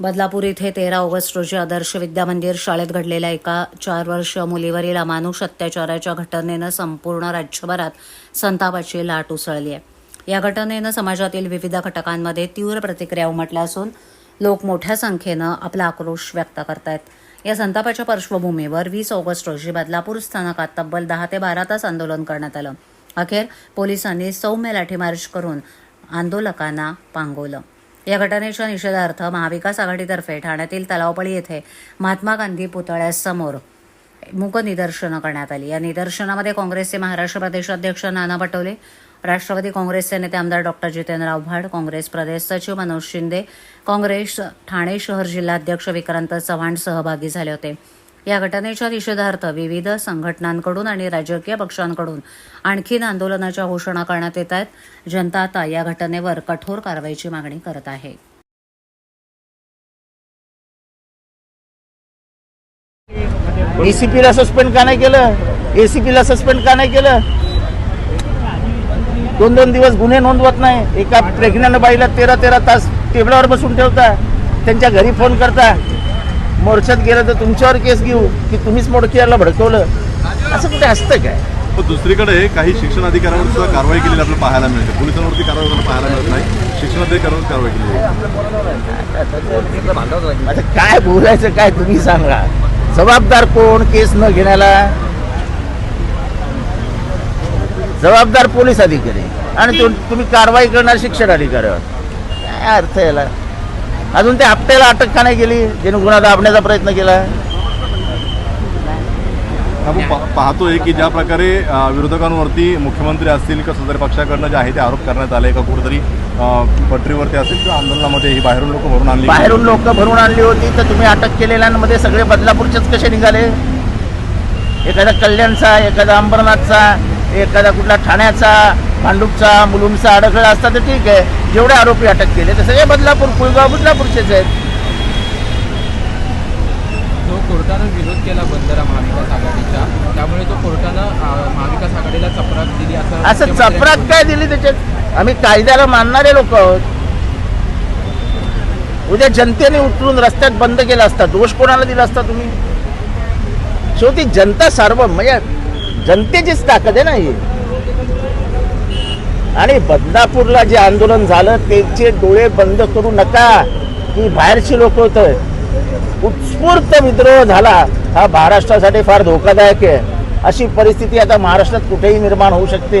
बदलापूर इथे तेरा ऑगस्ट रोजी आदर्श विद्यामंदिर शाळेत घडलेल्या एका चार वर्ष मुलीवरील अमानुष अत्याचाराच्या घटनेनं संपूर्ण राज्यभरात संतापाची लाट उसळली आहे. या घटनेनं समाजातील विविध घटकांमध्ये तीव्र प्रतिक्रिया उमटल्या असून लोक मोठ्या संख्येनं आपला आक्रोश व्यक्त करतायत. या संतापाच्या पार्श्वभूमीवर वीस ऑगस्ट रोजी बदलापूर स्थानकात तब्बल दहा ते बारा तास आंदोलन करण्यात आलं. अखेर पोलिसांनी सौम्य लाठीमार्च करून आंदोलकांना पांगवलं. या घटनेच्या निषेधार्थ महाविकास आघाडीतर्फे ठाण्यातील तलावपळी येथे महात्मा गांधी पुतळ्यासमोर मूक निदर्शनं करण्यात आली. या निदर्शनामध्ये काँग्रेसचे महाराष्ट्र प्रदेशाध्यक्ष नाना पटोले राष्ट्रवादी काँग्रेसचे नेते आमदार डॉक्टर जितेंद्र आव्हाड काँग्रेस प्रदेश सचिव मनोज शिंदे काँग्रेस ठाणे शहर जिल्हाध्यक्ष विक्रांत चव्हाण सहभागी झाले होते. या घटनेच्या निषेधार्थ विविध संघटनांकडून आणि राजकीय पक्षांकडून आणखीन आंदोलनाच्या घोषणा करण्यात येत आहेत. जनता आता या घटनेवर कठोर कारवाईची मागणी करत आहे. एसीपीला सस्पेंड का नाही केलं? एसीपीला सस्पेंड का नाही केलं? दोन दोन दिवस गुन्हे नोंदवत नाही. एका प्रेग्नंट बाईला तेरा तेरा तास टेबलावर बसून ठेवता. त्यांच्या घरी फोन करता. मोर्चात गेलं तर तुमच्यावर केस घेऊ की तुम्हीच मोडकियाला भडकवलं? असं कुठे असतं काय? पण दुसरीकडे काही शिक्षण अधिकाऱ्यांवर सुद्धा कारवाई केलेली आपल्याला पाहायला मिळते. पोलिसांवरती कारवाई पाहायला मिळत नाही. शिक्षण अधिकाऱ्यांवर कारवाई केली. आता काय बोलायचं काय तुम्ही सांगा. जबाबदार कोण केस न घेण्याला? जबाबदार पोलीस अधिकारी. आणि तुम्ही कारवाई करणार शिक्षण अधिकाऱ्यावर काय अर्थ याला? अजून त्या हप्त्याला अटक का नाही केली? ज्याने गुन्हा दाबण्याचा प्रयत्न केला. आपण पा- पाहतोय की ज्या प्रकारे अ, विरोधकांवरती मुख्यमंत्री असतील किंवा सदर पक्षाकडनं जे आहे ते आरोप करण्यात आले का कुठेतरी अ, पटरीवरती असेल किंवा आंदोलनामध्ये ही बाहेरून लोक भरून आणली बाहेरून लोक भरून आणली होती तर तुम्ही अटक केलेल्यांमध्ये सगळे बदलापूरचेच कसे निघाले? एखादा कल्याणचा एखादा अंबरनाथचा एखादा कुठला ठाण्याचा भांडूपचा मुलुंडचा अडखळा असता तर ठीक आहे. जेवढे आरोपी अटक केले ते सगळे बदलापूर कुळगाव बदलापूरचेच आहेत. कोर्टानं विरोध केला बंदरा महाविकास आघाडीच्या त्यामुळे तो कोर्टानं महाविकास आघाडीला चपराक दिली असं चपराक काय दिली त्याच्यात? आम्ही कायद्याला मानणारे लोक आहोत. उद्या जनतेने उतरून रस्त्यात बंद केला असता दोष कोणाला दिला असता तुम्ही? शेवटी जनता सार्व म्हणजे जनतेचीच ताकद आहे ना ही. आणि बदनापूरला जे आंदोलन झालं त्यांचे डोळे बंद करू नका. की बाहेरची लोक होत. उत्स्फूर्त विद्रोह झाला. हा महाराष्ट्रासाठी फार धोकादायक आहे. अशी परिस्थिती आता महाराष्ट्रात कुठेही निर्माण होऊ शकते.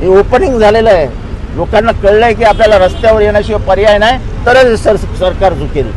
हे ओपनिंग झालेलं आहे. लोकांना कळलंय की आपल्याला रस्त्यावर येण्याशिवाय पर्याय नाही. तरच सर सरकार झुकेल.